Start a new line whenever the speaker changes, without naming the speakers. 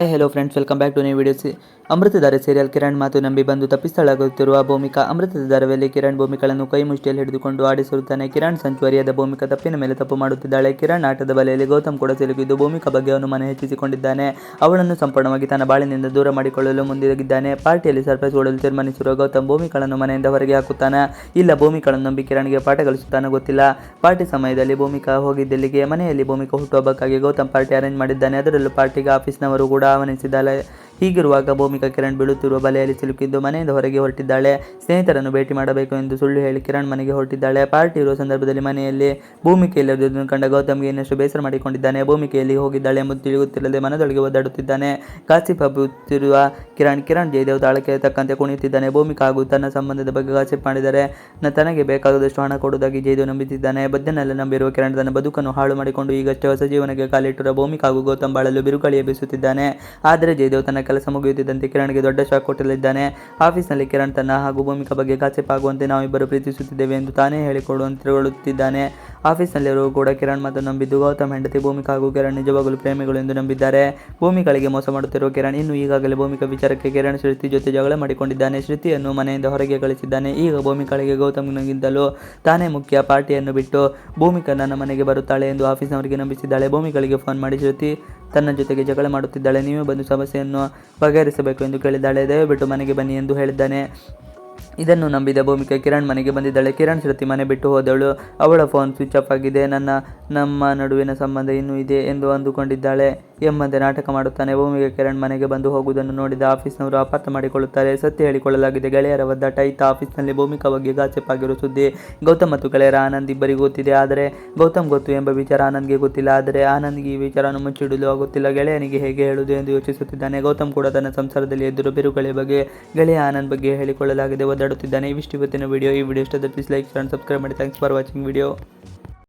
Hello friends welcome back to new videos Amruthadhaare serial Kiran ಮಾತು ನಂಬಿ ಬಂದು ತಪ್ಪಿಸಲಾಗುತ್ತಿರುವ ಭೂಮಿಕಾ ಅಮೃತದ ದಾರದಲ್ಲಿ ಕಿರಣ್ ಭೂಮಿಕಳನ್ನು ಕೈ ಮುಷ್ಟಿಯಲ್ಲಿ ಹಿಡಿದುಕೊಂಡು ಆಡಿಸಿರುತ್ತಾನೆ. ಕಿರಣ್ ಸಂಚುವರಿಯಾದ ಭೂಮಿಕಾ ತಪ್ಪಿನ ಮೇಲೆ ತಪ್ಪು ಮಾಡುತ್ತಿದ್ದಾಳೆ. ಕಿರಣ್ ಆಟದ ಬಲೆಯಲ್ಲಿ ಗೌತಮ್ ಕೂಡ ಸಿಲುಕಿದ್ದು ಭೂಮಿಕಾ ಬಗ್ಗೆ ಅವನು ಮನೆ ಹೆಚ್ಚಿಸಿಕೊಂಡಿದ್ದಾನೆ. ಅವಳನ್ನು ಸಂಪೂರ್ಣವಾಗಿ ತನ್ನ ಬಾಳಿನಿಂದ ದೂರ ಮಾಡಿಕೊಳ್ಳಲು ಮುಂದಿದ್ದಾನೆ ಪಾರ್ಟಿಯಲ್ಲಿ ಸರ್ಪ್ರೈಸ್ ಕೊಡಲು ತೀರ್ಮಾನಿಸಿರುವ ಗೌತಮ್ ಭೂಮಿಕಳನ್ನು ಮನೆಯಿಂದ ಹೊರಗೆ ಹಾಕುತ್ತಾನೆ. ಇಲ್ಲ, ಭೂಮಿಕಳನ್ನು ನಂಬಿ ಕಿರಣ್ಗೆ ಪಾಠ ಕಲಿಸುತ್ತಾನೆ ಗೊತ್ತಿಲ್ಲ. ಪಾರ್ಟಿ ಸಮಯದಲ್ಲಿ ಭೂಮಿಕಾ ಹೋಗಿದ್ದಲ್ಲಿಗೆ? ಮನೆಯಲ್ಲಿ ಭೂಮಿಕಾ ಹುಟ್ಟುಹಬ್ಬಕ್ಕಾಗಿ ಗೌತಮ್ ಪಾರ್ಟಿ ಅರೇಂಜ್ ಮಾಡಿದ್ದಾನೆ. ಅದರಲ್ಲೂ ಪಾರ್ಟಿಗೆ ಆಫೀಸ್ನವರು ಕೂಡ ಆಹ್ವಾನಿಸಿದ್ದಾರೆ ಹೀಗಿರುವಾಗ ಭೂಮಿಕಾ ಕಿರಣ್ ಬೀಳುತ್ತಿರುವ ಬಲೆಯಲ್ಲಿ ಸಿಲುಕಿದ್ದು ಮನೆಯಿಂದ ಹೊರಗೆ ಹೊರಟಿದ್ದಾಳೆ. ಸ್ನೇಹಿತರನ್ನು ಭೇಟಿ ಮಾಡಬೇಕು ಎಂದು ಸುಳ್ಳು ಹೇಳಿ ಕಿರಣ್ ಮನೆಗೆ ಹೊರಟಿದ್ದಾಳೆ. ಪಾರ್ಟಿ ಇರುವ ಸಂದರ್ಭದಲ್ಲಿ ಮನೆಯಲ್ಲಿ ಭೂಮಿಕೆ ಕಂಡ ಗೌತಮ್ಗೆ ಇನ್ನಷ್ಟು ಬೇಸರ ಮಾಡಿಕೊಂಡಿದ್ದಾನೆ. ಭೂಮಿಕೆಯಲ್ಲಿ ಹೋಗಿದ್ದಾಳೆ ಎಂಬುದು ತಿಳಿಯುತ್ತಿಲ್ಲದೆ ಮನದೊಳಗೆ ಒದ್ದಾಡುತ್ತಿದ್ದಾನೆ. ಕಾಸಿಫ್ ಹಬ್ಬುತ್ತಿರುವ ಕಿರಣ್ ಕಿರಣ್ ಜಯದೇವ್ ತಾಳಕ್ಕೆ ತಕ್ಕಂತೆ ಕುಣಿಯುತ್ತಿದ್ದಾನೆ. ಭೂಮಿಕಾ ಹಾಗೂ ತನ್ನ ಸಂಬಂಧದ ಬಗ್ಗೆ ಗಾಸಿಪ್ ಮಾಡಿದರೆ ತನಗೆ ಬೇಕಾದಷ್ಟು ಹಣ ಕೊಡುವುದಾಗಿ ಜಯದೇವ್ ನಂಬುತ್ತಿದ್ದಾನೆ. ಬದ್ದನೆಲ್ಲ ನಂಬಿರುವ ಕಿರಣ್ ತನ್ನ ಬದುಕನ್ನು ಹಾಳು ಮಾಡಿಕೊಂಡು ಈಗಷ್ಟೇ ಹೊಸ ಜೀವನಕ್ಕೆ ಕಾಲಿಟ್ಟಿರುವ ಭೂಮಿಕಾ ಹಾಗೂ ಗೌತಮ್ ಬಾಳಲು ಬಿರುಗಾಳಿ ಎಬ್ಬಿಸುತ್ತಿದ್ದಾನೆ ಆದರೆ ಜಯದೇವ್ ತನ್ನ ಕೆಲಸ ಮುಗಿಯುತ್ತಿದ್ದಂತೆ ಕಿರಣ್ಗೆ ದೊಡ್ಡ ಶಾಕ್ ಕೊಟ್ಟಲಿದ್ದಾನೆ ಆಫೀಸ್ನಲ್ಲಿ ಕಿರಣ್ ತನ್ನ ಹಾಗೂ ಭೂಮಿಕಾ ಬಗ್ಗೆ ಗಾಸಿಪ್ ಆಗುವಂತೆ ನಾವಿಬ್ಬರು ಪ್ರೀತಿಸುತ್ತಿದ್ದೇವೆ ಎಂದು ತಾನೇ ಹೇಳಿಕೊಡುವಂತಿರುತ್ತಿದ್ದಾನೆ ಆಫೀಸ್ನಲ್ಲಿರುವ ಕೂಡ ಕಿರಣ್ ಮತ್ತು ನಂಬಿದ್ದು ಗೌತಮ್ ಹೆಂಡತಿ ಭೂಮಿಕಾ ಹಾಗೂ ಕಿರಣ್ ನಿಜವಾಗಲೂ ಪ್ರೇಮಿಗಳು ಎಂದು ನಂಬಿದ್ದಾರೆ. ಭೂಮಿಗಳಿಗೆ ಮೋಸ ಮಾಡುತ್ತಿರುವ ಕಿರಣ್ ಇನ್ನು ಈಗಾಗಲೇ ಭೂಮಿಕಾ ವಿಚಾರಕ್ಕೆ ಕಿರಣ್ ಶ್ರುತಿ ಜೊತೆ ಜಗಳ ಮಾಡಿಕೊಂಡಿದ್ದಾನೆ. ಶ್ರುತಿಯನ್ನು ಮನೆಯಿಂದ ಹೊರಗೆ ಕಳಿಸಿದ್ದಾನೆ. ಈಗ ಭೂಮಿಕಾಳಿಗೆ ಗೌತಮ್ಗಿಂತಲೂ ತಾನೇ ಮುಖ್ಯ ಪಾರ್ಟಿಯನ್ನು ಬಿಟ್ಟು ಭೂಮಿಕಾ ನನ್ನ ಮನೆಗೆ ಬರುತ್ತಾಳೆ ಎಂದು ಆಫೀಸ್ನವರಿಗೆ ನಂಬಿಸಿದ್ದಾಳೆ. ಭೂಮಿಗಳಿಗೆ ಫೋನ್ ಮಾಡಿ, ಶ್ರುತಿ, ತನ್ನ ಜೊತೆಗೆ ಜಗಳ ಮಾಡುತ್ತಿದ್ದಾಳೆ. ನೀವೇ ಬಂದು ಸಮಸ್ಯೆಯನ್ನು ಬಗೆಹರಿಸಬೇಕು ಎಂದು ಕೇಳಿದ್ದಾಳೆ. ದಯವಿಟ್ಟು ಮನೆಗೆ ಬನ್ನಿ ಎಂದು ಹೇಳಿದ್ದಾನೆ. ಇದನ್ನು ನಂಬಿದ ಭೂಮಿಕಾ ಕಿರಣ್ ಮನೆಗೆ ಬಂದಿದ್ದಾಳೆ. ಕಿರಣ್ ಶ್ರುತಿ ಮನೆ ಬಿಟ್ಟು ಹೋದಳು. ಅವಳ ಫೋನ್ ಸ್ವಿಚ್ ಆಫ್ ಆಗಿದೆ. ನನ್ನ, ನಮ್ಮ ನಡುವಿನ ಸಂಬಂಧ ಇನ್ನೂ ಇದೆ ಎಂದು ಅಂದುಕೊಂಡಿದ್ದಾಳೆ. ಎಂಬಂತೆ ನಾಟಕ ಮಾಡುತ್ತಾನೆ. ಭೂಮಿಗೆ ಕಿರಣ್ ಮನೆಗೆ ಬಂದು ಹೋಗುವುದನ್ನು ನೋಡಿದ ಆಫೀಸ್ನವರು ಅಪಾರ್ಥ ಮಾಡಿಕೊಳ್ಳುತ್ತಾರೆ. ಸತ್ಯ ಹೇಳಿಕೊಳ್ಳಲಾಗಿದೆ. ಗೆಳೆಯರ ಒದ್ದಾಟ ಇತ್ತ ಆಫೀಸ್ನಲ್ಲಿ ಭೂಮಿಕಾ ಬಗ್ಗೆ ಗಾಸಿಪ್ ಆಗಿರೋ ಸುದ್ದಿ ಗೌತಮ್ ಮತ್ತು ಗೆಳೆಯರ ಆನಂದ್ ಇಬ್ಬರಿಗೂ ಗೊತ್ತಿದೆ. ಆದರೆ ಗೌತಮ್ ಗೊತ್ತು ಎಂಬ ವಿಚಾರ ಆನಂದ್ಗೆ ಗೊತ್ತಿಲ್ಲ. ಆದರೆ ಆನಂದ್ಗೆ ಈ ವಿಚಾರವನ್ನು ಮುಚ್ಚಿಡಲು ಆಗುತ್ತಿಲ್ಲ. ಗೆಳೆಯನಿಗೆ ಹೇಗೆ ಹೇಳುವುದು ಎಂದು ಯೋಚಿಸುತ್ತಿದ್ದಾನೆ. ಗೌತಮ್ ಕೂಡ ತನ್ನ ಸಂಸಾರದಲ್ಲಿ ಎದುರು ಬಿರುಗಳ ಬಗ್ಗೆ ಗೆಳೆಯ ಆನಂದ್ ಬಗ್ಗೆ ಹೇಳಿಕೊಳ್ಳಲಾಗಿದೆ. ಒದ್ದಾಡುತ್ತಿದ್ದಾನೆ ಇವಿಷ್ಟು ಇವತ್ತಿನ ವಿಡಿಯೋ ಈ ವಿಡಿಯೋ ಇಷ್ಟದ ಪ್ಲೀಸ್ ಲೈಕ್ ಶೇರ್ ಸಬ್ಸ್ಕ್ರೈಬ್ ಮಾಡಿ. Thanks for watching video